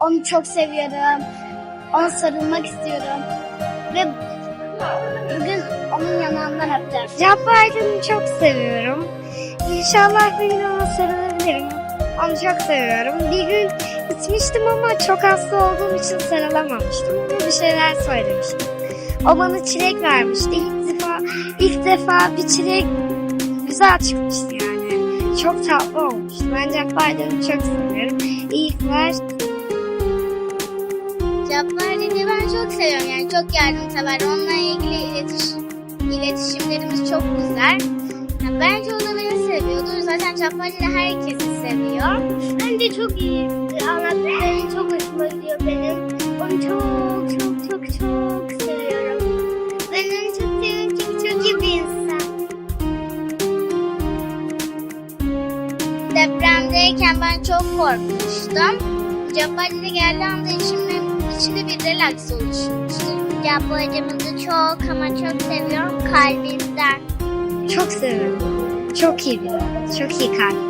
Onu çok seviyorum. Ona sarılmak istiyorum. Ve bugün onun yanağından öpeceğim. Cabbar Aydın'ı çok seviyorum. İnşallah bir gün ona sarılabilirim. Onu çok seviyorum. Bir gün gitmiştim ama çok hasta olduğum için sarılamamıştım. Bir şeyler söylemiştim. O bana çilek vermişti. İlk defa, ilk defa bir çilek güzel çıkmıştı yani. Çok tatlı olmuştu. Ben Cabbar Aydın'ı çok seviyorum. İyi ki. Dediği ben çok seviyorum. Yani çok yardımsever. Onunla ilgili iletişim, iletişimlerimiz çok güzel. Yani bence o da beni seviyordur. Zaten Cabbar dedi herkesi seviyor. Bence çok iyi. Anlattıkları çok hoşuma gidiyor benim. Onu çok çok çok çok seviyorum. Ben onu çok seviyorum çünkü çok iyi bir insan. Depremdeyken ben çok korkmuştum. Cabbar dedi geldiği anda içimde, içinde bir relax oluşmuştu. Cabbar hocamızı çok ama çok seviyorum kalbimden. Çok seviyorum. Çok iyi biri. Çok iyi kalpli.